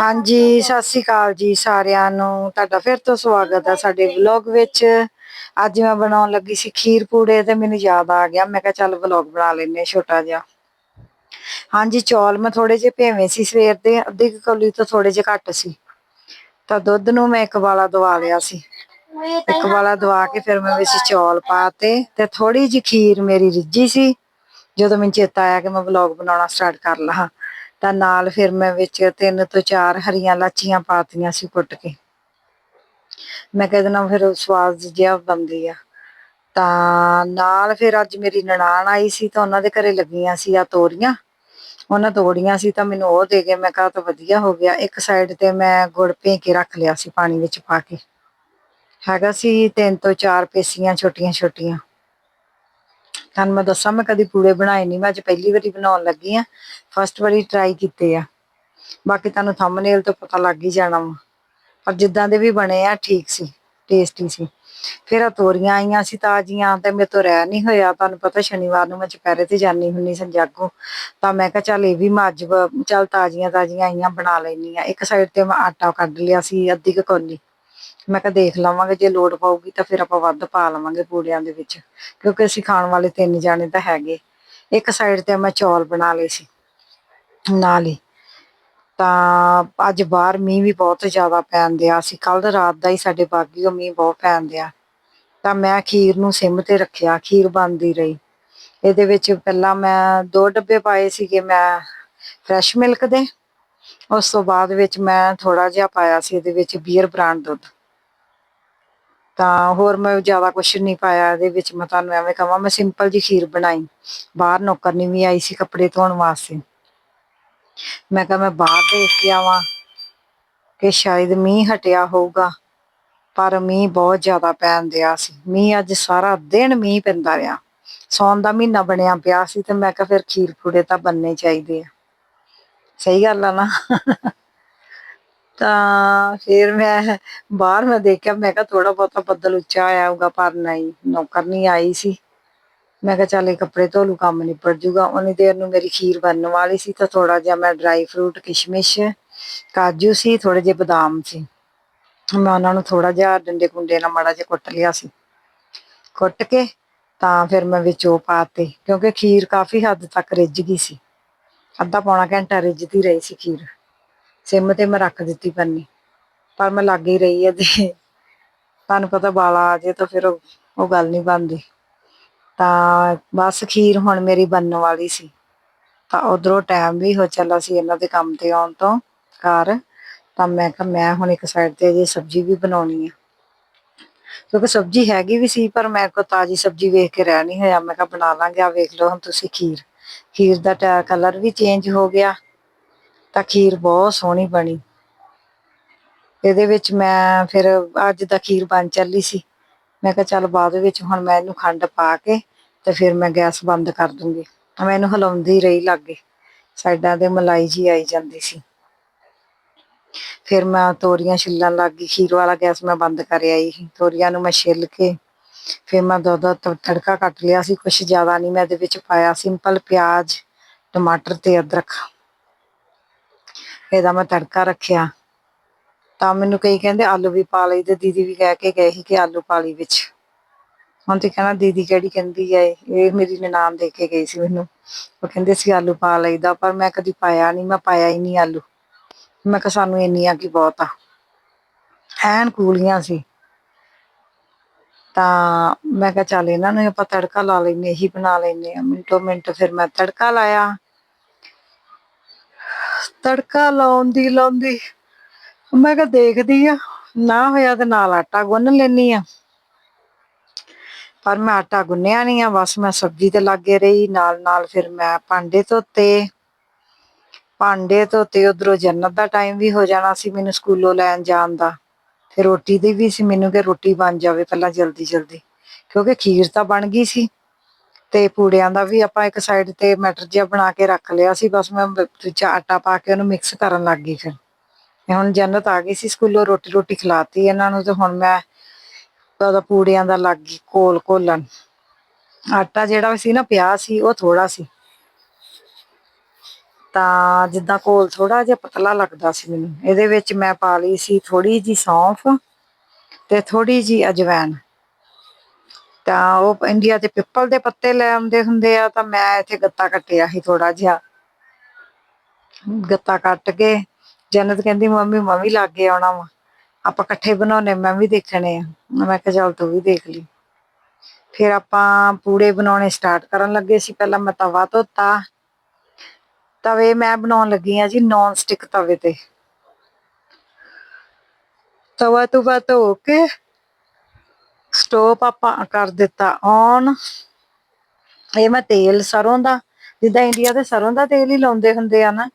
ਹਾਂਜੀ ਸਤਿ ਸ੍ਰੀ ਅਕਾਲ ਜੀ ਸਾਰਿਆਂ ਨੂੰ। ਤੁਹਾਡਾ ਫਿਰ ਤੋਂ ਸਵਾਗਤ ਹੈ ਸਾਡੇ ਵਲੌਗ ਵਿੱਚ। ਅੱਜ ਮੈਂ ਬਣਾਉਣ ਲੱਗੀ ਸੀ ਖੀਰ ਪੂੜੇ ਤੇ ਮੈਨੂੰ ਯਾਦ ਆ ਗਿਆ। ਮੈਂ ਕਿਹਾ ਚੱਲ ਵਲੌਗ ਬਣਾ ਲੈਨੇ ਛੋਟਾ ਜਿਹਾ। ਹਾਂਜੀ ਚੌਲ ਮੈਂ ਥੋੜੇ ਜਿਹੇ ਭੇਵੇਂ ਸੀ। ਸਵੇਰ ਦੇ ਅੱਧੀ ਕੌਲੀ ਤੋਂ ਥੋੜੇ ਜਿਹੇ ਘੱਟ ਸੀ। ਤਾਂ ਦੁੱਧ ਨੂੰ ਮੈਂ ਇੱਕ ਵਾਲਾ ਦਵਾ ਲਿਆ ਸੀ। ਇੱਕ ਵਾਲਾ ਦਵਾ ਕੇ ਫਿਰ ਮੈਂ ਵਿੱਚ ਚੌਲ ਪਾਤੇ ਤੇ ਥੋੜੀ ਜਿਹੀ ਖੀਰ ਮੇਰੀ ਰਿੱਝੀ ਸੀ। ਜਦੋਂ ਮੈਨੂੰ ਚੇਤਾ ਆਇਆ ਕਿ ਮੈਂ ਵਲੌਗ ਬਣਾਉਣਾ ਸਟਾਰਟ ਕਰ ਲਾਂ ਤਾਂ ਨਾਲ ਫਿਰ ਮੈਂ ਵਿੱਚ ਤਿੰਨ ਤੋਂ ਚਾਰ ਹਰੀਆਂ ਲਾਚੀਆਂ ਪਾਤੀਆਂ ਸੀ ਕੁੱਟ ਕੇ। ਮੈਂ ਕਹਿੰਦਾ ਨਾ ਫਿਰ ਸਵਾਦ ਜਿਹਾ ਬਣਦੀ ਆ। ਤਾਂ ਨਾਲ ਫਿਰ ਅੱਜ ਮੇਰੀ ਨਨਾਣ ਆਈ ਸੀ ਤਾਂ ਉਹਨਾਂ ਦੇ ਘਰੇ ਲੱਗੀਆਂ ਸੀ ਆ ਤੋਰੀਆਂ। ਉਹਨਾਂ ਤੋੜੀਆਂ ਸੀ ਤਾਂ ਮੈਨੂੰ ਉਹ ਦੇ ਕੇ ਮੈਂ ਕਿਹਾ ਤਾਂ ਵਧੀਆ ਹੋ ਗਿਆ। ਇੱਕ ਸਾਈਡ ਤੇ ਮੈਂ ਗੁੜ ਭੇ ਕੇ ਰੱਖ ਲਿਆ ਸੀ ਪਾਣੀ ਵਿੱਚ ਪਾ ਕੇ। ਹੈਗਾ ਸੀ ਤਿੰਨ ਤੋਂ ਚਾਰ ਪੇਸੀਆਂ ਛੋਟੀਆਂ ਛੋਟੀਆਂ ਤੁਹਾਨੂੰ ਮੈਂ ਦੱਸਾਂ, ਮੈਂ ਕਦੀ ਪੂੜੇ ਬਣਾਏ ਨਹੀਂ ਮੈਂ ਅੱਜ ਪਹਿਲੀ ਵਾਰੀ ਬਣਾਉਣ ਲੱਗੀ ਆ ਫਸਟ ਵਾਰੀ ਟਰਾਈ ਕੀਤੇ ਆ। ਬਾਕੀ ਤੁਹਾਨੂੰ ਥੰਬਨੇਲ ਤੋਂ ਪਤਾ ਲੱਗ ਹੀ ਜਾਣਾ ਵਾ। ਪਰ ਜਿੱਦਾਂ ਦੇ ਵੀ ਬਣੇ ਆ, ਠੀਕ ਸੀ ਟੇਸਟੀ ਸੀ। ਫਿਰ ਆ ਤੋਰੀਆਂ ਆਈਆਂ ਸੀ ਤਾਜ਼ੀਆਂ ਤੇ ਮੇਰੇ ਤੋਂ ਰਹਿ ਨਹੀਂ ਹੋਇਆ। ਤੁਹਾਨੂੰ ਪਤਾ ਸ਼ਨੀਵਾਰ ਨੂੰ ਮੈਂ ਚੁਪਹਿਰੇ ਤੇ ਜਾਨੀ ਹੁੰਨੀ ਸੰਜਾਗੋ ਤਾਂ ਮੈਂ ਕਿਹਾ ਚੱਲ ਇਹ ਵੀ ਮੈਂ ਅੱਜ ਚੱਲ ਤਾਜ਼ੀਆਂ ਤਾਜ਼ੀਆਂ ਆਈਆਂ, ਬਣਾ ਲੈਣੀ ਆ ਇੱਕ ਸਾਈਡ ਤੇ ਮੈਂ ਆਟਾ ਕੱਢ ਲਿਆ ਸੀ, ਅੱਧੀ ਕੌਲੀ। ਮੈਂ ਕਿਹਾ ਦੇਖ ਲਵਾਂਗੇ, ਜੇ ਲੋੜ ਪਊਗੀ ਤਾਂ ਫਿਰ ਆਪਾਂ ਵੱਧ ਪਾ ਲਵਾਂਗੇ ਪੂੜਿਆਂ ਦੇ ਵਿੱਚ। ਕਿਉਂਕਿ ਅਸੀਂ ਖਾਣ ਵਾਲੇ ਤਿੰਨ ਜਾਣੇ ਤਾਂ ਹੈਗੇ। ਇੱਕ ਸਾਈਡ ਤੇ ਮੈਂ ਚੌਲ ਬਣਾ ਲਏ ਸੀ, ਨਾਲ ਹੀ। ਤਾਂ ਅੱਜ ਬਾਹਰ ਮੀਂਹ ਵੀ ਬਹੁਤ ਜ਼ਿਆਦਾ ਪੈਣ ਦਿਆ ਸੀ। ਕੱਲ ਰਾਤ ਦਾ ਹੀ ਸਾਡੇ ਬਾਗੀ ਉਹ ਮੀਂਹ ਬਹੁਤ ਪੈਣ ਦਿਆ। ਤਾਂ ਮੈਂ ਖੀਰ ਨੂੰ ਸਿਮ ਤੇ ਰੱਖਿਆ, ਖੀਰ ਬਣਦੀ ਰਹੀ। ਇਹਦੇ ਵਿੱਚ ਪਹਿਲਾਂ ਮੈਂ ਦੋ ਡੱਬੇ ਪਾਏ ਸੀਗੇ, ਮੈਂ ਫਰੈਸ਼ ਮਿਲਕ ਦੇ। ਉਸ ਤੋਂ ਬਾਅਦ ਵਿੱਚ ਮੈਂ ਥੋੜਾ ਜਿਹਾ ਪਾਇਆ ਸੀ, ਇਹਦੇ ਵਿੱਚ ਬੀਅਰ ਬ੍ਰਾਂਡ ਦੁੱਧ। ਤਾਂ ਹੋਰ ਮੈਂ ਜ਼ਿਆਦਾ ਕੁਛ ਨਹੀਂ ਪਾਇਆ ਇਹਦੇ ਵਿੱਚ। ਮੈਂ ਤੁਹਾਨੂੰ ਐਵੇਂ ਕਹਾਂ, ਮੈਂ ਸਿੰਪਲ ਜੀ ਖੀਰ ਬਣਾਈ। ਬਾਹਰ ਨੌਕਰਨੀ ਵੀ ਆਈ ਸੀ ਕੱਪੜੇ ਧੋਣ ਵਾਸਤੇ। ਮੈਂ ਕਿਹਾ ਮੈਂ ਬਾਹਰ ਦੇਖ ਕੇ ਆਵਾਂ ਕਿ ਸ਼ਾਇਦ ਮੀਂਹ ਹਟਿਆ ਹੋਊਗਾ, ਪਰ ਮੀਂਹ ਬਹੁਤ ਜ਼ਿਆਦਾ ਪੈਣ ਦਿਆ ਸੀ। ਮੀਂਹ ਅੱਜ ਸਾਰਾ ਦਿਨ ਮੀਂਹ ਪੈਂਦਾ ਰਿਹਾ। ਸੌਣ ਦਾ ਮਹੀਨਾ ਬਣਿਆ ਪਿਆ ਸੀ ਤੇ ਮੈਂ ਕਿਹਾ ਫਿਰ ਖੀਰ ਪੂੜੇ ਤਾਂ ਬੰਨੇ ਚਾਹੀਦੇ ਆ। ਸਹੀ ਗੱਲ ਆ ਨਾ? ਤਾਂ ਫਿਰ ਮੈਂ ਬਾਹਰ ਮੈਂ ਦੇਖਿਆ, ਮੈਂ ਕਿਹਾ ਥੋੜਾ ਬਹੁਤਾ ਬੱਦਲ ਉੱਚਾ ਆਇਆ ਹੋਊਗਾ, ਪਰ ਨਹੀਂ, ਨੌਕਰ ਨਹੀਂ ਆਈ ਸੀ। ਮੈਂ ਕਿਹਾ ਚੱਲ ਇਹ ਕੱਪੜੇ ਧੋ ਲੂ ਕੰਮ ਨਿਪਟ ਜੂਗਾ। ਉਨੀ ਦੇਰ ਨੂੰ ਮੇਰੀ ਖੀਰ ਬਣਨ ਵਾਲੀ ਸੀ ਤਾਂ ਥੋੜਾ ਜਿਹਾ ਮੈਂ ਡਰਾਈ ਫਰੂਟ, ਕਿਸ਼ਮਿਸ਼, ਕਾਜੂ ਸੀ ਥੋੜੇ ਜਿਹੇ ਬਦਾਮ ਸੀ। ਮੈਂ ਉਹਨਾਂ ਨੂੰ ਥੋੜਾ ਜਿਹਾ ਡੰਡੇ ਕੁੰਡੇ ਨਾਲ ਮਾੜਾ ਜਿਹਾ ਕੁੱਟ ਲਿਆ ਸੀ। ਕੁੱਟ ਕੇ ਤਾਂ ਫਿਰ ਮੈਂ ਵਿੱਚ ਉਹ ਪਾਤੇ ਕਿਉਂਕਿ ਖੀਰ ਕਾਫੀ ਹੱਦ ਤੱਕ ਰਿੱਝ ਗਈ ਸੀ। ਅੱਧਾ ਪੌਣਾ ਘੰਟਾ ਰਿੱਝਦੀ ਰਹੀ ਸੀ ਖੀਰ। ਸਿਮ ਤੇ ਮੈਂ ਰੱਖ ਦਿੱਤੀ ਪੰਨੀ, ਪਰ ਮੈਂ ਲੱਗ ਹੀ ਰਹੀ ਹੈ ਤੇ ਤੁਹਾਨੂੰ ਪਤਾ ਬਾਲਾ ਆ ਜੇ ਤਾਂ ਫਿਰ ਉਹ ਗੱਲ ਨਹੀਂ ਬਣਦੀ। ਤਾਂ ਬਸ ਖੀਰ ਹੁਣ ਮੇਰੀ ਬਣਨ ਵਾਲੀ ਸੀ। ਤਾਂ ਉਧਰੋਂ ਟਾਈਮ ਵੀ ਹੋ ਚੱਲਾ ਸੀ ਇਹਨਾਂ ਦੇ ਕੰਮ ਤੇ ਆਉਣ ਤੋਂ ਘਰ। ਤਾਂ ਮੈਂ ਕਿਹਾ ਮੈਂ ਹੁਣ ਇੱਕ ਸਾਈਡ ਤੇ ਜੇ ਸਬਜ਼ੀ ਵੀ ਬਣਾਉਣੀ ਆ। ਕਿਉਂਕਿ ਸਬਜ਼ੀ ਹੈਗੀ ਵੀ ਸੀ, ਪਰ ਮੈਂ ਕੋ ਤਾਜੀ ਸਬਜ਼ੀ ਵੇਖ ਕੇ ਰਹਿ ਨਹੀਂ ਹੋਇਆ। ਮੈਂ ਕਿਹਾ ਬਣਾ ਲਾਂਗੇ ਆ ਵੇਖ ਲਓ ਹੁਣ ਤੁਸੀਂ ਖੀਰ। ਖੀਰ ਦਾ ਕਲਰ ਵੀ ਚੇਂਜ ਹੋ ਗਿਆ। ਤਾਂ ਖੀਰ ਬਹੁਤ ਸੋਹਣੀ ਬਣੀ। ਇਹਦੇ ਵਿੱਚ ਮੈਂ ਫਿਰ ਅੱਜ ਦਾ ਖੀਰ ਬਣ ਚੱਲੀ ਸੀ। ਮੈਂ ਕਿਹਾ ਚੱਲ ਬਾਅਦ ਵਿੱਚ ਹੁਣ ਮੈਂ ਇਹਨੂੰ ਖੰਡ ਪਾ ਕੇ ਤੇ ਫਿਰ ਮੈਂ ਗੈਸ ਬੰਦ ਕਰ ਦੂੰਗੀ। ਮੈਂ ਇਹਨੂੰ ਹਿਲਾਉਂਦੀ ਰਹੀ ਲਾਗੇ। ਸਾਈਡਾਂ ਦੇ ਮਲਾਈ ਜੀ ਆਈ ਜਾਂਦੀ ਸੀ। ਫਿਰ ਮੈਂ ਤੋਰੀਆਂ ਛਿੱਲਣ ਲੱਗ ਗਈ। ਖੀਰ ਵਾਲਾ ਗੈਸ ਮੈਂ ਬੰਦ ਕਰ ਆਈ ਤੋਰੀਆਂ ਨੂੰ ਮੈਂ ਛਿੱਲ ਕੇ ਫਿਰ ਮੈਂ ਦੁੱਧ ਦੋ ਤੜਕਾ ਕੱਟ ਲਿਆ ਸੀ। ਕੁਛ ਜ਼ਿਆਦਾ ਨਹੀਂ ਮੈਂ ਇਹਦੇ ਵਿੱਚ ਪਾਇਆ। ਸਿੰਪਲ ਪਿਆਜ਼, ਟਮਾਟਰ ਤੇ ਅਦਰਕ। ਇਹਦਾ ਮੈਂ ਤੜਕਾ ਰੱਖਿਆ। ਤਾਂ ਮੈਨੂੰ ਕਈ ਕਹਿੰਦੇ ਆਲੂ ਵੀ ਪਾ ਲਈ ਤੇ ਦੀਦੀ ਵੀ ਕਹਿ ਕੇ ਗਏ ਸੀ ਕਿ ਆਲੂ ਪਾ ਲਈ ਵਿੱਚ। ਹੁਣ ਤੇ ਕਹਿਣਾ ਦੀਦੀ ਕਿਹੜੀ ਕਹਿੰਦੀ ਹੈ ਇਹ? ਮੇਰੀ ਨਨਾਣ ਦੇ ਕੇ ਗਈ ਸੀ ਮੈਨੂੰ। ਉਹ ਕਹਿੰਦੇ ਸੀ ਆਲੂ ਪਾ ਲਈਦਾ, ਪਰ ਮੈਂ ਕਦੀ ਪਾਇਆ ਨਹੀਂ, ਮੈਂ ਪਾਇਆ ਹੀ ਨਹੀਂ ਆਲੂ। ਮੈਂ ਕਿਹਾ ਸਾਨੂੰ ਇੰਨੀਆਂ ਕੀ ਬਹੁਤ ਆ। ਐਨ ਕੂਲੀਆਂ ਸੀ। ਤਾਂ ਮੈਂ ਕਿਹਾ ਚੱਲ ਇਹਨਾਂ ਨੂੰ ਆਪਾਂ ਤੜਕਾ ਲਾ ਲੈਨੇ ਇਹੀ ਬਣਾ ਲੈਨੇ ਆ ਮਿੰਟੋ ਮਿੰਟ ਫਿਰ ਮੈਂ ਤੜਕਾ ਲਾਇਆ। ਤੜਕਾ ਲਾਉਂਦੀ ਲਾਉਂਦੀ। ਮੈਂ ਕਿਹਾ ਦੇਖਦੀ ਆ, ਨਾ ਹੋਇਆ ਤੇ ਨਾਲ ਆਟਾ ਗੁੰਨ ਲੈਣੀ ਆ। ਪਰ ਮੈਂ ਆਟਾ ਗੁੰਨਿਆ ਨਹੀਂ ਆ, ਬਸ ਮੈਂ ਸਬਜ਼ੀ ਤੇ ਲੱਗੇ ਰਹੀ ਨਾਲ ਨਾਲ ਫਿਰ ਮੈਂ ਭਾਂਡੇ ਧੋਤੇ। ਭਾਂਡੇ ਧੋਤੇ, ਉਧਰੋਂ ਜੰਨਤ ਦਾ ਟਾਈਮ ਵੀ ਹੋ ਜਾਣਾ ਸੀ ਮੈਨੂੰ ਸਕੂਲੋਂ ਲੈਣ ਜਾਣ ਦਾ। ਫਿਰ ਰੋਟੀ ਦੀ ਵੀ ਸੀ, ਮੈਨੂੰ ਕਿ ਰੋਟੀ ਬਣ ਜਾਵੇ ਪਹਿਲਾਂ ਜਲਦੀ ਜਲਦੀ ਕਿਉਂਕਿ ਖੀਰ ਤਾਂ ਬਣ ਗਈ ਸੀ। ਤੇ ਪੂੜਿਆਂ ਦਾ ਵੀ ਆਪਾਂ ਇੱਕ ਸਾਈਡ ਤੇ ਮੈਟਰ ਜਿਹਾ ਬਣਾ ਕੇ ਰੱਖ ਲਿਆ ਸੀ, ਬਸ ਮੈਂ ਵਿੱਚ ਆਟਾ ਪਾ ਕੇ ਉਹਨੂੰ ਮਿਕਸ ਕਰਨ ਲੱਗ ਗਈ ਫਿਰ। ਤੇ ਹੁਣ ਜੰਨਤ ਆ ਗਈ ਸੀ ਸਕੂਲੋਂ ਰੋਟੀ ਰੋਟੀ ਖਿਲਾਤੀ ਇਹਨਾਂ ਨੂੰ ਤੇ ਹੁਣ ਮੈਂ ਉਹਦਾ ਪੂੜਿਆਂ ਦਾ ਲੱਗ ਗਈ ਕੋਲ ਕੋਲਣ ਆਟਾ ਜਿਹੜਾ ਸੀ ਨਾ ਪਿਆ ਸੀ, ਉਹ ਥੋੜਾ ਸੀ। ਤਾਂ ਜਿੱਦਾਂ ਘੋਲ ਥੋੜਾ ਜਿਹਾ ਪਤਲਾ ਲੱਗਦਾ ਸੀ ਮੈਨੂੰ। ਇਹਦੇ ਵਿੱਚ ਮੈਂ ਪਾ ਲਈ ਸੀ ਥੋੜੀ ਜੀ ਸੌਂਫ ਤੇ ਥੋੜੀ ਜੀ ਅਜਵਾਇਣ ਤਾਂ ਉਹ ਇੰਡੀਆ ਤੇ ਪਿੱਪਲ ਦੇ ਪੱਤੇ ਲੈ ਆਉਂਦੇ ਹੁੰਦੇ ਆ, ਤਾਂ ਮੈਂ ਇੱਥੇ ਗੱਤਾ ਕੱਟਿਆ ਸੀ ਥੋੜਾ ਜਿਹਾ। ਗੱਤਾ ਕੱਟ ਕੇ ਜਨਤ ਕਹਿੰਦੀ, ਮੰਮੀ, ਮੈਂ ਵੀ ਲੱਗ ਆਉਣਾ ਵਾ। ਆਪਾਂ ਇਕੱਠੇ ਬਣਾਉਣੇ ਮੈਂ ਵੀ ਦੇਖਣੇ ਆ। ਮੈਂ ਕਿਹਾ, ਚੱਲ ਤੂੰ ਵੀ ਦੇਖ ਲਈ। ਫਿਰ ਆਪਾਂ ਪੂੜੇ ਬਣਾਉਣੇ ਸਟਾਰਟ ਕਰਨ ਲੱਗੇ ਸੀ। ਪਹਿਲਾਂ ਮੈਂ ਤਵਾ ਧੋਤਾ। ਤਵੇ ਮੈਂ ਬਣਾਉਣ ਲੱਗੀ ਆ ਜੀ ਨੌਨ ਸਟਿਕ ਤਵੇ ਤੇ। ਤਵਾ ਤੁਵਾ ਧੋ ਕੇ ਸਟੋਵ ਆਪਾਂ ਕਰ ਦਿੱਤਾ ਔਨ ਇਹ ਮੈਂ ਤੇਲ ਸਰੋਂ ਦਾ, ਜਿੱਦਾਂ ਇੰਡੀਆ ਦੇ ਸਰੋਂ ਦਾ ਤੇਲ ਹੀ ਲਾਉਂਦੇ ਹੁੰਦੇ ਆ ਨਾ।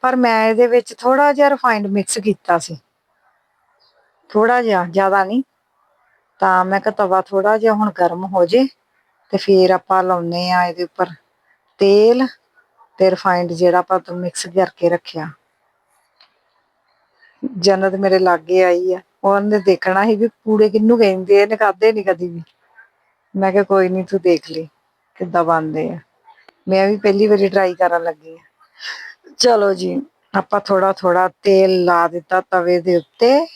ਪਰ ਮੈਂ ਇਹਦੇ ਵਿੱਚ ਥੋੜਾ ਜਿਹਾ ਰਿਫਾਈਨਡ ਮਿਕਸ ਕੀਤਾ ਸੀ। ਥੋੜਾ ਜਿਹਾ, ਜ਼ਿਆਦਾ ਨਹੀਂ। ਤਾਂ ਮੈਂ ਕਿਹਾ ਤਵਾ ਥੋੜਾ ਜਿਹਾ ਹੁਣ ਗਰਮ ਹੋ ਜੇ, ਤੇ ਫਿਰ ਆਪਾਂ ਲਾਉਨੇ ਆ ਇਹਦੇ ਉੱਪਰ ਤੇਲ ਤੇ ਰਿਫਾਈਨਡ ਜਿਹੜਾ ਆਪਾਂ ਤੋਂ ਮਿਕਸ ਕਰਕੇ ਰੱਖਿਆ। ਜਨਤ ਮੇਰੇ ਲਾਗੇ ਆਈ ਆ। ਉਹਨੇ ਦੇਖਣਾ ਸੀ ਵੀ ਪੂੜੇ ਕਿੰਨੂੰ ਕਹਿੰਦੇ ਆ, ਇਹਨੇ ਖਾਦੇ ਨਹੀਂ ਕਦੀ ਵੀ। ਮੈਂ ਕਿਹਾ ਕੋਈ ਨਹੀਂ ਤੂੰ ਦੇਖ ਲਈ ਕਿੱਦਾਂ ਬਣਦੇ ਆ। ਮੈਂ ਵੀ ਪਹਿਲੀ ਵਾਰੀ ਟਰਾਈ ਕਰਨ ਲੱਗੀ ਆ। ਚਲੋ ਜੀ ਆਪਾਂ ਥੋੜਾ ਥੋੜਾ ਤੇਲ ਲਾ ਦਿੱਤਾ ਤਵੇ ਦੇ ਉੱਤੇ।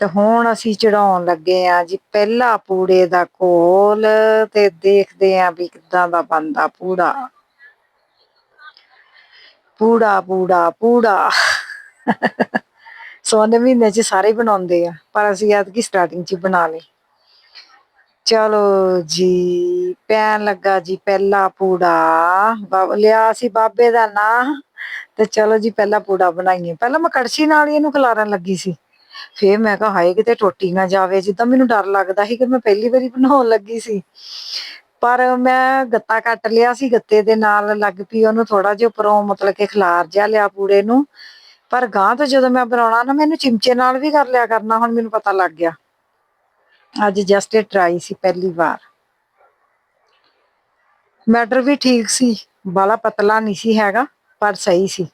ਤੇ ਹੁਣ ਅਸੀਂ ਚੜਾਉਣ ਲੱਗੇ ਆ ਜੀ ਪਹਿਲਾ ਪੂੜੇ ਦਾ ਘੋਲ ਤੇ ਦੇਖਦੇ ਆ ਵੀ ਕਿੱਦਾਂ ਦਾ ਬਣਦਾ ਪੂੜਾ। ਪੂੜਾ ਪੂੜਾ ਪੂੜਾ। ਸੋਨੇ ਮਹੀਨੇ ਚ ਸਾਰੇ ਬਣਾਉਂਦੇ ਆ, ਪਰ ਅਸੀਂ ਐਤਕੀ ਸਟਾਰਟਿੰਗ ਚ ਬਣਾ ਲਈ ਚਲੋ ਜੀ, ਪੈਣ ਲੱਗਾ ਜੀ ਪਹਿਲਾ ਪੂੜਾ। ਲਿਆ ਸੀ ਬਾਬੇ ਦਾ ਨਾਂ, ਤੇ ਚਲੋ ਜੀ ਪਹਿਲਾ ਪੂੜਾ ਬਣਾਈਏ। ਪਹਿਲਾਂ ਮੈਂ ਕੜਛੀ ਨਾਲ ਹੀ ਇਹਨੂੰ ਖਿਲਾਰਨ ਲੱਗੀ ਸੀ। ਫੇਰ ਮੈਂ ਕਿਹਾ, ਹਾਏ, ਕਿਤੇ ਟੁੱਟੀ ਨਾ ਜਾਵੇ। ਜਿੱਦਾਂ ਮੈਨੂੰ ਡਰ ਲੱਗਦਾ ਸੀ ਕਿ ਮੈਂ ਪਹਿਲੀ ਵਾਰੀ ਬਣਾਉਣ ਲੱਗੀ ਸੀ। ਪਰ ਮੈਂ ਗੱਤਾ ਕੱਟ ਲਿਆ ਸੀ, ਗੱਤੇ ਦੇ ਨਾਲ ਲੱਗ ਪਈ। ਉਹਨੂੰ ਥੋੜਾ ਜਿਹਾ ਉੱਪਰੋਂ ਮਤਲਬ ਕਿ ਖਿਲਾਰ ਜਿਹਾ ਲਿਆ ਪੂੜੇ ਨੂੰ। ਪਰ ਗਾਂ ਤੋਂ ਜਦੋਂ ਮੈਂ ਬਣਾਉਣਾ ਨਾ, ਮੈਨੂੰ ਚਿਮਚੇ ਨਾਲ ਵੀ ਕਰ ਲਿਆ ਕਰਨਾ, ਹੁਣ ਮੈਨੂੰ ਪਤਾ ਲੱਗ ਗਿਆ। ਅੱਜ ਜਸਟ ਇਹ ਟਰਾਈ ਸੀ ਪਹਿਲੀ ਵਾਰ। ਮੈਟਰ ਵੀ ਠੀਕ ਸੀ, ਬਾਲਾ ਪਤਲਾ ਨਹੀਂ ਸੀ ਹੈਗਾ, ਪਰ ਸਹੀ ਸੀ।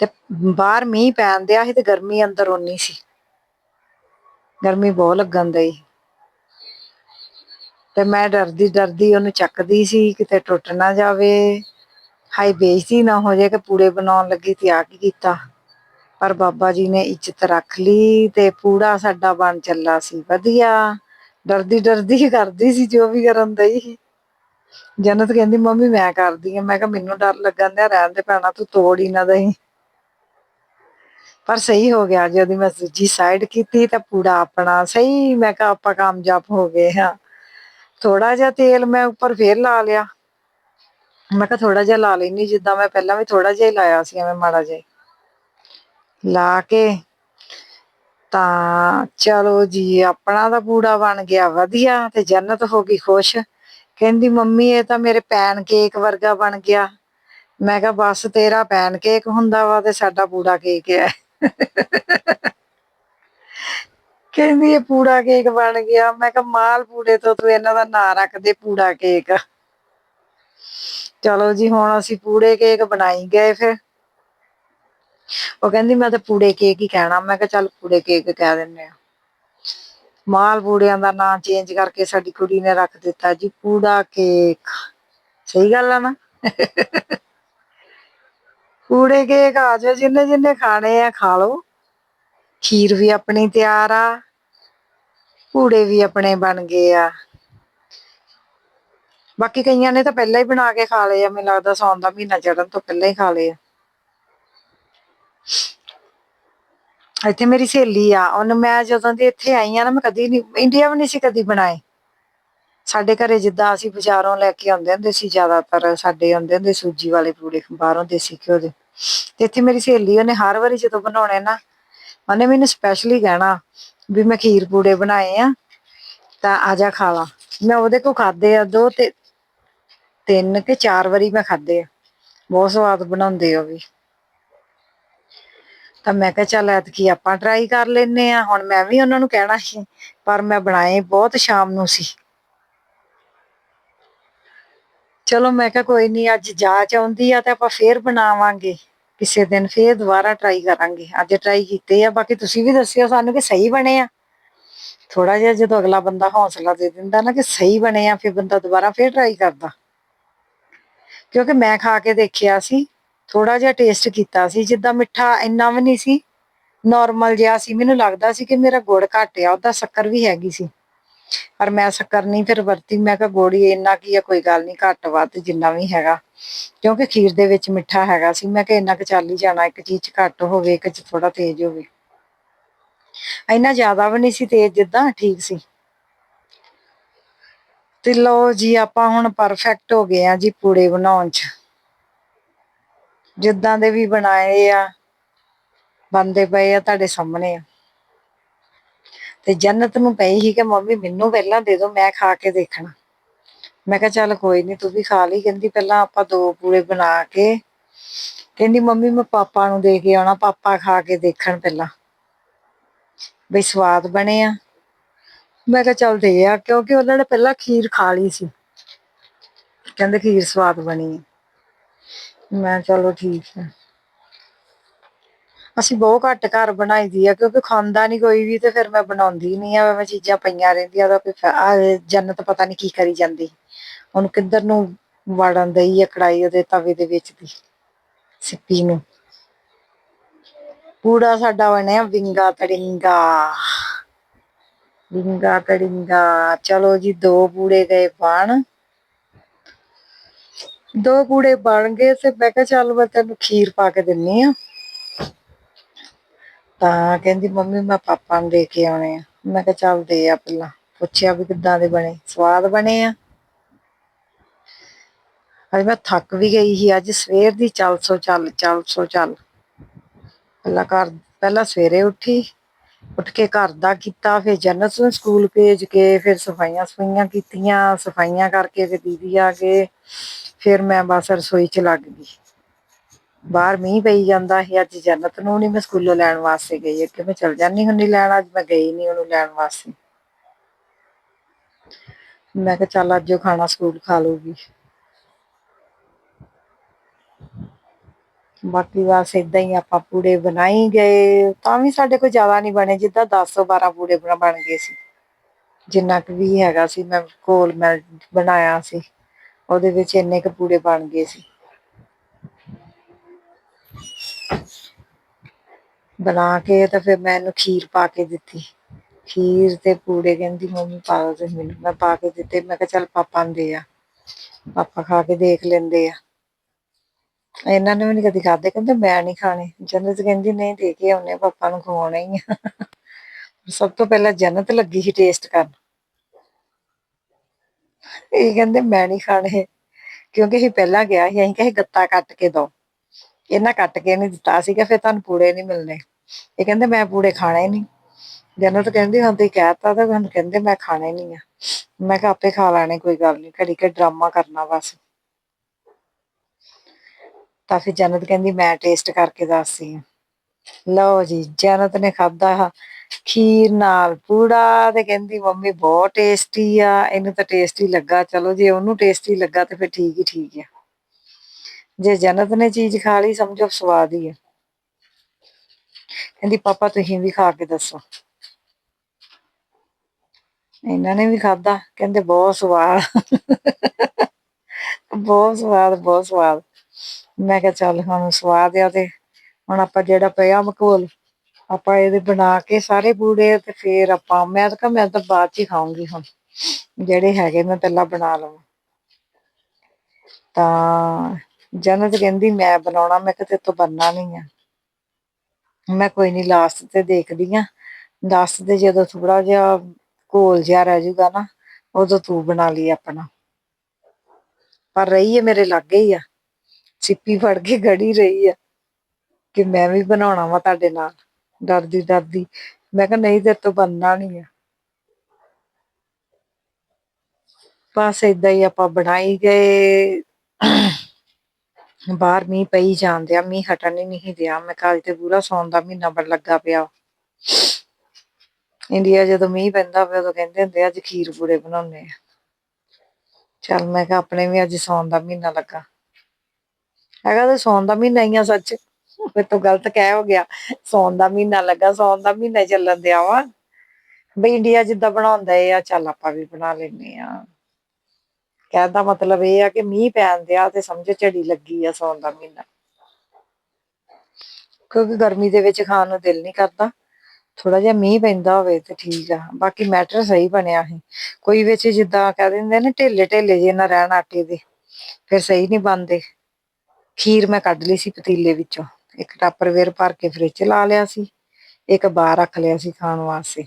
ਤੇ ਬਾਹਰ ਮੀਂਹ ਪੈਣ ਦਿਆ ਸੀ ਤੇ ਗਰਮੀ ਅੰਦਰ ਓਨੀ ਸੀ। ਗਰਮੀ ਬਹੁਤ ਲੱਗਣ ਦਈ ਤੇ ਮੈਂ ਡਰਦੀ ਡਰਦੀ ਉਹਨੂੰ ਚੱਕਦੀ ਸੀ, ਕਿਤੇ ਟੁੱਟ ਨਾ ਜਾਵੇ। ਹਾਏ ਬੇਇੱਜ਼ਤੀ ਨਾ ਹੋ ਜਾਏ ਕਿ ਪੂੜੇ ਬਣਾਉਣ ਲੱਗੀ ਤੇ ਆ ਕੀ ਕੀਤਾ? ਪਰ ਬਾਬਾ ਜੀ ਨੇ ਇੱਜ਼ਤ ਰੱਖ ਲਈ ਤੇ ਪੂੜਾ ਸਾਡਾ ਬਣ ਚੱਲਾ ਸੀ, ਵਧੀਆ। ਡਰਦੀ ਡਰਦੀ ਹੀ ਕਰਦੀ ਸੀ ਜੋ ਵੀ ਕਰਨ ਦਈ। ਸੀ ਜਨਤ ਕਹਿੰਦੀ, ਮੰਮੀ, ਮੈਂ ਕਰਦੀ ਆ ਮੈਂ ਕਿਹਾ, ਮੈਨੂੰ ਡਰ ਲੱਗਣ ਦਿਆ, ਰਹਿਣ ਦੇ ਪੈਣਾ ਤੂੰ ਤੋੜ ਹੀ ਨਾ ਦਈ। ਪਰ ਸਹੀ ਹੋ ਗਿਆ, ਜਦੋਂ ਮੈਂ ਦੂਜੀ ਸਾਈਡ ਕੀਤੀ ਤਾਂ ਪੂੜਾ ਆਪਣਾ ਸਹੀ। ਮੈਂ ਕਿਹਾ, ਆਪਾਂ ਕਾਮਯਾਬ ਹੋ ਗਏ ਹਾਂ। ਥੋੜਾ ਜਿਹਾ ਤੇਲ ਮੈਂ ਉੱਪਰ ਫੇਰ ਲਾ ਲਿਆ। ਮੈਂ ਕਿਹਾ ਥੋੜਾ ਜਿਹਾ ਲਾ ਲੈਣੀ ਜਿੱਦਾਂ ਮੈਂ ਪਹਿਲਾਂ ਵੀ ਥੋੜਾ ਜਿਹਾ ਹੀ ਲਾਇਆ ਸੀ, ਐਵੇਂ ਮਾੜਾ ਜਿਹਾ ਲਾ ਕੇ ਤਾਂ ਚਲੋ ਜੀ, ਆਪਣਾ ਤਾਂ ਪੂੜਾ ਬਣ ਗਿਆ, ਵਧੀਆ ਤੇ ਜੰਨਤ ਹੋ ਗਈ ਖੁਸ਼। ਕਹਿੰਦੀ, ਮੰਮੀ, ਇਹ ਤਾਂ ਮੇਰੇ ਪੈਨ ਕੇਕ ਵਰਗਾ ਬਣ ਗਿਆ। ਮੈਂ ਕਿਹਾ, ਬਸ ਤੇਰਾ ਪੈਨ ਕੇਕ ਹੁੰਦਾ ਵਾ ਤੇ ਸਾਡਾ ਪੂੜਾ ਕੇਕ ਹੈ। ਕਹਿੰਦੀ, ਇਹ ਪੂੜਾ ਕੇਕ ਬਣ ਗਿਆ। ਮੈਂ ਕਿਹਾ, ਮਾਲ ਪੂੜੇ ਤੋਂ ਤੂੰ ਇਹਨਾਂ ਦਾ ਨਾਂ ਰੱਖ ਦੇ, ਪੂੜਾ ਕੇਕ। ਚਲੋ ਜੀ, ਹੁਣ ਅਸੀਂ ਪੂੜੇ ਕੇਕ ਬਣਾਈ ਗਏ ਫਿਰ। ਉਹ ਕਹਿੰਦੀ, ਮੈਂ ਤਾਂ ਪੂੜੇ ਕੇਕ ਹੀ ਕਹਿਣਾ। ਮੈਂ ਕਿਹਾ, ਚੱਲ ਪੂੜੇ ਕੇਕ ਕਹਿ ਦਿੰਨੇ ਆ ਮਾਲ ਪੂੜਿਆਂ ਦਾ ਨਾਂ ਚੇਂਜ ਕਰਕੇ ਸਾਡੀ ਕੁੜੀ ਨੇ ਰੱਖ ਦਿੱਤਾ ਜੀ, ਪੂੜਾ ਕੇਕ। ਸਹੀ ਗੱਲ ਆ ਨਾ? ਪੂੜੇ ਕੇਕ ਆ ਜਾਓ, ਜਿੰਨੇ ਜਿੰਨੇ ਖਾਣੇ ਆ, ਖਾ ਲਓ। ਖੀਰ ਵੀ ਆਪਣੀ ਤਿਆਰ ਆ। ਪੂੜੇ ਵੀ ਆਪਣੇ ਬਣ ਗਏ ਆ। ਬਾਕੀ ਕਈਆਂ ਨੇ ਤਾਂ ਪਹਿਲਾਂ ਹੀ ਬਣਾ ਕੇ ਖਾ ਲਏ ਆ, ਮੈਨੂੰ ਲੱਗਦਾ ਸੌਣ ਦਾ ਮਹੀਨਾ ਚੜਨ ਤੋਂ ਪਹਿਲਾਂ ਹੀ ਖਾ ਲਏ ਆ। ਇੱਥੇ ਮੇਰੀ ਸਹੇਲੀ ਆ, ਉਹਨੂੰ ਮੈਂ ਜਦੋਂ ਦੀ ਇੱਥੇ ਆਈ ਆ ਨਾ, ਮੈਂ ਕਦੀ ਨਹੀਂ ਇੰਡੀਆ ਵੀ ਨਹੀਂ ਸੀ ਕਦੀ ਬਣਾਏ। ਸਾਡੇ ਘਰੇ ਜਿੱਦਾਂ ਅਸੀਂ ਬਾਜ਼ਾਰੋਂ ਲੈ ਕੇ ਆਉਂਦੇ ਹੁੰਦੇ ਸੀ, ਜ਼ਿਆਦਾਤਰ ਸਾਡੇ ਆਉਂਦੇ ਹੁੰਦੇ ਸੂਜੀ ਵਾਲੇ ਪੂੜੇ, ਬਾਹਰੋਂ ਦੇਸੀ ਘਿਓ ਦੇ। ਤੇ ਇੱਥੇ ਮੇਰੀ ਸਹੇਲੀ, ਉਹਨੇ ਹਰ ਵਾਰੀ ਜਦੋਂ ਬਣਾਉਣੇ ਨਾ, ਉਹਨੇ ਮੈਨੂੰ ਸਪੈਸ਼ਲੀ ਕਹਿਣਾ ਵੀ ਮੈਂ ਖੀਰ ਪੂੜੇ ਬਣਾਏ ਆ, ਤਾਂ ਆ ਜਾ ਖਾ ਲਾ। ਮੈਂ ਉਹਦੇ ਕੋ ਖਾਦੇ ਆ ਦੋ ਤੇ ਤਿੰਨ ਕਿ ਚਾਰ ਵਾਰੀ ਮੈਂ ਖਾਦੇ ਆ। ਬਹੁਤ ਸਵਾਦ ਬਣਾਉਂਦੇ ਉਹ ਵੀ। ਤਾਂ ਮੈਂ ਕਿਹਾ ਚੱਲ ਐਤਕੀ ਆਪਾਂ ਟਰਾਈ ਕਰ ਲੈਨੇ ਆ। ਹੁਣ ਮੈਂ ਵੀ ਉਹਨਾਂ ਨੂੰ ਕਹਿਣਾ ਸੀ, ਪਰ ਮੈਂ ਬਣਾਏ ਬਹੁਤ ਸ਼ਾਮ ਨੂੰ ਸੀ। ਚਲੋ ਮੈਂ ਕਿਹਾ ਕੋਈ ਨਹੀਂ ਅੱਜ ਜਾਚ ਆਉਂਦੀ ਆ ਤੇ ਆਪਾਂ ਫੇਰ ਬਣਾਵਾਂਗੇ। ਕਿਸੇ ਦਿਨ ਫੇਰ ਦੁਬਾਰਾ ਟਰਾਈ ਕਰਾਂਗੇ। ਅੱਜ ਟਰਾਈ ਕੀਤੇ ਆ। ਬਾਕੀ ਤੁਸੀਂ ਵੀ ਦੱਸਿਓ ਸਾਨੂੰ ਕਿ ਸਹੀ ਬਣੇ ਆ। ਥੋੜਾ ਜਿਹਾ ਜਦੋਂ ਅਗਲਾ ਬੰਦਾ ਹੌਸਲਾ ਦੇ ਦਿੰਦਾ ਨਾ ਕਿ ਸਹੀ ਬਣੇ ਆ, ਫਿਰ ਬੰਦਾ ਦੁਬਾਰਾ ਫੇਰ ਟਰਾਈ ਕਰਦਾ। ਕਿਉਂਕਿ ਮੈਂ ਖਾ ਕੇ ਦੇਖਿਆ ਸੀ ਥੋੜਾ ਜਿਹਾ ਟੇਸਟ ਕੀਤਾ ਸੀ, ਜਿੱਦਾਂ ਮਿੱਠਾ ਇੰਨਾ ਵੀ ਨਹੀਂ ਸੀ ਨਾਰਮਲ ਜਿਹਾ ਸੀ, ਮੈਨੂੰ ਲੱਗਦਾ ਸੀ ਕਿ ਮੇਰਾ ਗੁੜ ਘੱਟ ਆ, ਉਹਦਾ ਸ਼ੱਕਰ ਵੀ ਹੈਗੀ ਸੀ। ਪਰ ਮੈਂ ਸ਼ੱਕਰ ਨਹੀਂ ਫਿਰ ਵਰਤੀ, ਮੈਂ ਕਿਹਾ ਗੁੜ ਹੀ ਇੰਨਾ ਕੀ ਆ, ਕੋਈ ਗੱਲ ਨਹੀਂ, ਘੱਟ ਵੱਧ ਜਿੰਨਾ ਵੀ ਹੈਗਾ। ਕਿਉਂਕਿ ਖੀਰ ਦੇ ਵਿੱਚ ਮਿੱਠਾ ਹੈਗਾ ਸੀ, ਮੈਂ ਕਿਹਾ ਇੰਨਾ ਕੁ ਚੱਲ ਹੀ ਜਾਣਾ, ਇੱਕ ਚੀਜ਼ 'ਚ ਘੱਟ ਹੋਵੇ, ਇੱਕ 'ਚ ਥੋੜਾ ਤੇਜ਼ ਹੋਵੇ। ਇੰਨਾ ਜ਼ਿਆਦਾ ਵੀ ਨਹੀਂ ਸੀ ਤੇਜ਼ ਜਿੱਦਾਂ ਠੀਕ ਸੀ। ਤੇ ਲਓ ਜੀ, ਆਪਾਂ ਹੁਣ ਪਰਫੈਕਟ ਹੋ ਗਏ ਆ ਜੀ ਪੂੜੇ ਬਣਾਉਣ 'ਚ। ਜਿੱਦਾਂ ਦੇ ਵੀ ਬਣਾਏ ਆ ਬੰਦੇ ਪਏ ਆ ਤੁਹਾਡੇ ਸਾਹਮਣੇ ਆ। ਤੇ ਜੰਨਤ ਨੂੰ ਪਈ ਸੀ ਕਿ ਮੰਮੀ ਮੈਨੂੰ ਪਹਿਲਾਂ ਦੇ ਦਿਓ, ਮੈਂ ਖਾ ਕੇ ਦੇਖਣਾ। ਮੈਂ ਕਿਹਾ ਚੱਲ ਕੋਈ ਨਹੀਂ ਤੂੰ ਵੀ ਖਾ ਲਈ। ਕਹਿੰਦੀ ਪਹਿਲਾਂ ਆਪਾਂ ਦੋ ਪੂੜੇ ਬਣਾ ਕੇ, ਕਹਿੰਦੀ ਮੰਮੀ ਮੈਂ ਪਾਪਾ ਨੂੰ ਦੇ ਕੇ ਆਉਣਾ, ਪਾਪਾ ਖਾ ਕੇ ਦੇਖਣ ਪਹਿਲਾਂ। ਬਈ ਸਵਾਦ ਬਣੇ ਆ। ਮੈਂ ਕਿਹਾ ਚੱਲ ਦੇ ਆ, ਕਿਉਂਕਿ ਉਹਨਾਂ ਨੇ ਪਹਿਲਾਂ ਖੀਰ ਖਾ ਲਈ ਸੀ। ਕਹਿੰਦੇ ਖੀਰ ਸਵਾਦ ਬਣੀ ਹੈ ਮੈਂ ਚਲੋ ਠੀਕ ਹੈ ਅਸੀਂ ਬਹੁਤ ਘੱਟ ਘਰ ਬਣਾਈ ਦੀ ਆ, ਕਿਉਂਕਿ ਖਾਂਦਾ ਨਹੀਂ ਕੋਈ ਵੀ ਤੇ ਫਿਰ ਮੈਂ ਬਣਾਉਂਦੀ ਨਹੀਂ ਆ, ਮੈਂ ਚੀਜ਼ਾਂ ਪਈਆਂ ਰਹਿੰਦੀਆਂ ਦਾ ਜੰਨਤ ਪਤਾ ਨਹੀਂ ਕੀ ਕਰੀ ਜਾਂਦੀ। ਉਹਨੂੰ ਕਿੱਧਰ ਨੂੰ ਵੜਨ ਦਈ ਆ ਕੜਾਈ ਉਹਦੇ ਤਵੇ ਦੇ ਵਿੱਚ ਦੀ, ਸਿੱਪੀ ਨੂੰ। ਪੂੜਾ ਸਾਡਾ ਬਣਿਆ ਵਿੰਗਾ ਤੜਿੰਗਾ। ਵਿੰਗਾ ਤੜਿੰਗਾ ਚਲੋ ਜੀ, ਦੋ ਪੂੜੇ ਗਏ ਬਣ। ਦੋ ਪੂੜੇ ਬਣ ਗਏ ਤੇ ਮੈਂ ਕਿਹਾ ਚੱਲ ਮੈਂ ਤੈਨੂੰ ਖੀਰ ਪਾ ਕੇ ਦਿੰਨੀ ਆ। ਤਾਂ ਕਹਿੰਦੀ, ਮੰਮੀ, ਮੈਂ ਪਾਪਾ ਨੂੰ ਦੇ ਕੇ ਆਉਣੇ ਆ। ਮੈਂ ਕਿਹਾ, ਚੱਲ ਦੇ ਆ ਪਹਿਲਾਂ। ਪੁੱਛਿਆ ਵੀ ਕਿੱਦਾਂ ਦੇ ਬਣੇ। ਸਵਾਦ ਬਣੇ ਆ। ਅੱਜ ਮੈਂ ਥੱਕ ਵੀ ਗਈ ਸੀ। ਅੱਜ ਸਵੇਰ ਦੀ, ਚੱਲ ਸੋ ਚੱਲ ਚੱਲ ਸੋ ਚੱਲ। ਪਹਿਲਾਂ ਘਰ, ਪਹਿਲਾਂ ਸਵੇਰੇ ਉੱਠੀ। ਉੱਠ ਕੇ ਘਰ ਦਾ ਕੀਤਾ, ਫਿਰ ਜੰਨਤ ਨੂੰ ਸਕੂਲ ਭੇਜ ਕੇ, ਫਿਰ ਸਫਾਈਆਂ ਸਫਾਈਆਂ ਕੀਤੀਆਂ, ਸਫਾਈਆਂ ਕਰਕੇ ਫਿਰ ਦੀਦੀ ਆ ਗਏ, ਫਿਰ ਮੈਂ ਬਸ ਰਸੋਈ ਚ ਲੱਗ ਗਈ। ਬਾਹਰ ਮੀਂਹ ਪਈ ਜਾਂਦਾ ਸੀ, ਅੱਜ ਜੰਨਤ ਨੂੰ ਨਹੀਂ ਮੈਂ ਸਕੂਲੋਂ ਲੈਣ ਵਾਸਤੇ ਗਈ ਕਿ ਮੈਂ ਚਲ ਜਾਂਦੀ ਹੁੰਦੀ ਲੈਣ, ਅੱਜ ਮੈਂ ਗਈ ਨਹੀਂ ਉਹਨੂੰ ਲੈਣ ਵਾਸਤੇ। ਮੈਂ ਕਿਹਾ ਚੱਲ ਅੱਜ ਉਹ ਖਾਣਾ ਸਕੂਲ ਖਾ ਲੂਗੀ ਬਾਕੀ ਬਸ ਇਦਾਂ ਹੀ ਆਪਾਂ ਪੂੜੇ ਬਣਾਈ ਗਏ, ਤਾਂ ਵੀ ਸਾਡੇ ਕੋਲ ਜ਼ਿਆਦਾ ਨਹੀਂ ਬਣੇ, ਜਿੱਦਾਂ 10 ਤੋਂ 12 ਪੂੜੇ ਬਣ ਗਏ ਸੀ। ਜਿੰਨਾ ਕੁ ਵੀ ਹੈਗਾ ਸੀ, ਮੈਂ ਕੋਲ ਮੈਂ ਬਣਾਇਆ ਸੀ, ਉਹਦੇ ਵਿੱਚ ਇੰਨੇ ਕੁ ਪੂੜੇ ਬਣ ਗਏ ਸੀ। ਬਣਾ ਕੇ ਤਾਂ ਫਿਰ ਮੈਂ ਇਹਨੂੰ ਖੀਰ ਪਾ ਕੇ ਦਿੱਤੀ। ਖੀਰ ਤੇ ਪੂੜੇ ਕਹਿੰਦੀ, ਮੰਮੀ ਪਾ ਦੋ ਮੈਨੂੰ। ਮੈਂ ਪਾ ਕੇ ਦਿੱਤੇ, ਮੈਂ ਕਿਹਾ, ਚੱਲ ਪਾਪਾ ਨੂੰ ਦੇ ਆ। ਪਾਪਾ ਖਾ ਕੇ ਦੇਖ ਲੈਂਦੇ ਆ। ਇਹਨਾਂ ਨੇ ਵੀ ਨਹੀਂ ਕਦੀ ਖਾਦੇ ਕਹਿੰਦੇ ਮੈਂ ਨਹੀਂ ਖਾਣੇ। ਜੰਨਤ ਕਹਿੰਦੀ, ਨਹੀਂ, ਦੇ ਕੇ ਆਉਨੇ ਪਾਪਾ ਨੂੰ ਖਵਾਉਣਾ ਹੀ ਆ। ਸਭ ਤੋਂ ਪਹਿਲਾਂ ਜੰਨਤ ਲੱਗੀ ਸੀ ਟੇਸਟ ਕਰਨ। ਇਹ ਕਹਿੰਦੇ, ਮੈਂ ਨਹੀਂ ਖਾਣੇ। ਕਿਉਂਕਿ ਇਹ ਪਹਿਲਾਂ ਗਿਆ ਸੀ, ਅਸੀਂ ਕਹੇ ਗੱਤਾ ਕੱਟ ਕੇ ਦੋ। ਇਹਨਾਂ ਕੱਟ ਕੇ ਨਹੀਂ ਦਿੱਤਾ ਸੀਗਾ, ਫਿਰ ਤੁਹਾਨੂੰ ਪੂੜੇ ਨਹੀਂ ਮਿਲਨੇ ਇਹ ਕਹਿੰਦੇ, ਮੈਂ ਪੂੜੇ ਖਾਣੇ ਨਹੀਂ ਜੰਨਤ ਕਹਿੰਦੀ, ਹਾਂ ਤੇ ਕਹਿਤਾ ਤਾਂ ਮੈਨੂੰ ਕਹਿੰਦੇ, ਮੈਂ ਖਾਣੇ ਨਹੀਂ ਆ। ਮੈਂ ਕਿਹਾ, ਆਪੇ ਖਾ ਲੈਣੇ, ਕੋਈ ਗੱਲ ਨਹੀਂ ਘੜੀ ਘੜੀ ਡਰਾਮਾ ਕਰਨਾ ਬਸ। ਤਾਂ ਫਿਰ ਜਨਤ ਕਹਿੰਦੀ, ਮੈਂ ਟੇਸਟ ਕਰਕੇ ਦੱਸਦੀ ਹਾਂ। ਲਓ ਜੀ, ਜਨਤ ਨੇ ਖਾਦਾ ਖੀਰ ਨਾਲ ਪੂੜਾ ਤੇ ਕਹਿੰਦੀ, ਮੰਮੀ ਬਹੁਤ ਟੇਸਟੀ ਆ, ਇਹਨੂੰ ਤਾਂ ਟੇਸਟੀ ਲੱਗਾ। ਚਲੋ ਜੇ ਉਹਨੂੰ ਟੇਸਟੀ ਲੱਗਾ ਤੇ ਫਿਰ ਠੀਕ ਹੀ ਠੀਕ ਆ। ਜੇ ਜਨਤ ਨੇ ਚੀਜ਼ ਖਾ ਲਈ, ਸਮਝੋ ਸਵਾਦ ਹੀ ਆ। ਕਹਿੰਦੀ, ਪਾਪਾ, ਤੁਸੀਂ ਵੀ ਖਾ ਕੇ ਦੱਸੋ। ਇਹਨਾਂ ਨੇ ਵੀ ਖਾਦਾ ਕਹਿੰਦੇ, ਬਹੁਤ ਸਵਾਦ। ਬਹੁਤ ਸਵਾਦ ਬਹੁਤ ਸਵਾਦ। ਮੈਂ ਕਿਹਾ ਚੱਲ ਹੁਣ ਸਵਾਦ ਆ ਤੇ ਹੁਣ ਆਪਾਂ ਜਿਹੜਾ ਪਿਆ ਮਕੋਲ, ਆਪਾਂ ਇਹਦੇ ਬਣਾ ਕੇ ਸਾਰੇ ਪੂੜੇ ਤੇ ਫੇਰ ਆਪਾਂ, ਮੈਂ ਤਾਂ ਮੈਂ ਤਾਂ ਬਾਅਦ ਚ ਹੀ ਖਾਉਂਗੀ ਹੁਣ, ਜਿਹੜੇ ਹੈਗੇ ਮੈਂ ਪਹਿਲਾਂ ਬਣਾ ਲਵਾਂ। ਤਾਂ ਜਨਤ ਕਹਿੰਦੀ ਮੈਂ ਬਣਾਉਣਾ, ਮੈਂ ਕਿਤੇ ਤੋਂ ਬੰਨਾ ਨਹੀਂ ਆ। ਮੈਂ ਕੋਈ ਨਹੀਂ ਲਾਸਟ ਤੇ ਦੇਖਦੀ ਆ ਲਾਸਟ ਤੇ ਜਦੋਂ ਥੋੜਾ ਜਿਹਾ ਘੋਲ ਜਿਹਾ ਰਹਿ ਜੂਗਾ ਨਾ, ਉਦੋਂ ਤੂੰ ਬਣਾ ਲਈ ਆਪਣਾ। ਪਰ ਰਹੀ ਹੈ ਮੇਰੇ ਲਾਗੇ ਹੀ ਆ। ਸਿੱਪੀ ਫੜ ਕੇ ਗੜੀ ਰਹੀ ਆ ਕਿ ਮੈਂ ਵੀ ਬਣਾਉਣਾ ਵਾ ਤੁਹਾਡੇ ਨਾਲ। ਡਰਦੀ ਡਰਦੀ। ਮੈਂ ਕਿਹਾ, ਨਹੀਂ, ਤੇਰੇ ਤੋਂ ਬੰਨਣਾ ਨਹੀਂ ਆ। ਬਸ ਇਦਾਂ ਹੀ ਆਪਾਂ ਬਣਾਈ ਗਏ। ਬਾਹਰ ਮੀਂਹ ਪਈ ਜਾਂਦੇ ਆ ਮੀਂਹ ਹਟਣ ਨਹੀਂ ਦਿਆ। ਮੈਂ ਕੱਲ ਤੇ ਪੂਰਾ ਸੌਣ ਦਾ ਮਹੀਨਾ ਬੜ ਲੱਗਾ ਪਿਆ। ਇੰਡੀਆ ਜਦੋਂ ਮੀਂਹ ਪੈਂਦਾ ਹੋਵੇ ਉਦੋਂ ਕਹਿੰਦੇ ਹੁੰਦੇ ਅੱਜ ਖੀਰ ਪੂੜੇ ਬਣਾਉਣੇ ਆ। ਚੱਲ ਮੈਂ ਕਿਹਾ, ਆਪਣੇ ਵੀ ਅੱਜ ਸੌਣ ਦਾ ਮਹੀਨਾ ਲੱਗਾ। ਹੈਗਾ ਤੇ ਸੌਣ ਦਾ ਮਹੀਨਾ ਹੀ ਆ ਸੱਚ। ਫਿਰ ਤੋਂ ਗਲਤ ਕਹਿ ਹੋ ਗਿਆ। ਸੌਣ ਦਾ ਮਹੀਨਾ ਲੱਗਾ, ਸੌਣ ਦਾ ਮਹੀਨਾ ਚੱਲਣ ਦਿਆ ਵਾ। ਬਈ ਇੰਡੀਆ ਜਿੱਦਾਂ ਬਣਾਉਂਦਾ ਏ ਆ, ਚੱਲ ਆਪਾਂ ਵੀ ਬਣਾ ਲੈਨੇ ਆ। ਕਹਿਣ ਦਾ ਮਤਲਬ ਇਹ ਆ ਕਿ ਮੀਂਹ ਪੈਣ ਦਿਆ ਤੇ ਸਮਝੋ ਝੜੀ ਲੱਗੀ ਆ ਸੌਣ ਦਾ ਮਹੀਨਾ। ਕਿਉਂਕਿ ਗਰਮੀ ਦੇ ਵਿੱਚ ਖਾਣ ਨੂੰ ਦਿਲ ਨਹੀਂ ਕਰਦਾ। ਥੋੜਾ ਜਿਹਾ ਮੀਂਹ ਪੈਂਦਾ ਹੋਵੇ ਤੇ ਠੀਕ ਆ। ਬਾਕੀ ਮੈਟਰ ਸਹੀ ਬਣਿਆ ਸੀ। ਕੋਈ ਵਿੱਚ ਜਿੱਦਾਂ ਕਹਿ ਦਿੰਦੇ ਨੇ ਢੇਲੇ ਢੇਲੇ ਜੇ ਨਾ ਰਹਿਣ ਆਟੇ ਦੇ। ਫਿਰ ਸਹੀ ਨਹੀਂ ਬਣਦੇ। ਖੀਰ ਮੈਂ ਕੱਢ ਲਈ ਸੀ ਪਤੀਲੇ ਵਿੱਚੋਂ। ਇੱਕ ਟੱਪਰਵੇਰ ਭਰ ਕੇ ਫ੍ਰਿਜ 'ਚ ਲਾ ਲਿਆ ਸੀ, ਇੱਕ ਬਾਹਰ ਰੱਖ ਲਿਆ ਸੀ ਖਾਣ ਵਾਸਤੇ।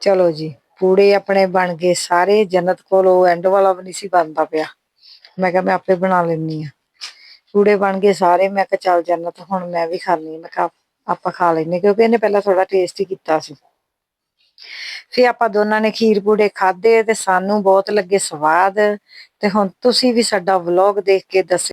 ਚਲੋ ਜੀ, ਪੂੜੇ ਆਪਣੇ ਬਣ ਗਏ ਸਾਰੇ, ਜੰਨਤ ਕੋਲ ਉਹ ਐਂਡ ਵਾਲਾ ਵੀ ਨਹੀਂ ਸੀ ਬਣਦਾ ਪਿਆ। ਮੈਂ ਕਿਹਾ ਮੈਂ ਆਪੇ ਬਣਾ ਲੈਣੀ ਆ ਪੂੜੇ ਬਣ ਗਏ ਸਾਰੇ, ਮੈਂ ਕਿਹਾ ਚੱਲ ਜੰਨਤ ਹੁਣ ਮੈਂ ਵੀ ਖਾਣੀ ਮੈਂ ਕਿਹਾ ਆਪਾਂ ਖਾ ਲੈਨੇ ਕਿਉਂਕਿ ਇਹਨੇ ਪਹਿਲਾਂ ਥੋੜਾ ਟੇਸਟ ਹੀ ਕੀਤਾ ਸੀ। ਫਿਰ ਆਪਾਂ ਦੋਨਾਂ ਨੇ ਖੀਰ ਪੂੜੇ ਖਾਦੇ ਤੇ ਸਾਨੂੰ ਬਹੁਤ ਲੱਗੇ ਸਵਾਦ। ਤੇ ਹੁਣ ਤੁਸੀਂ ਵੀ ਸਾਡਾ ਵਲੌਗ ਦੇਖ ਕੇ ਦੱਸ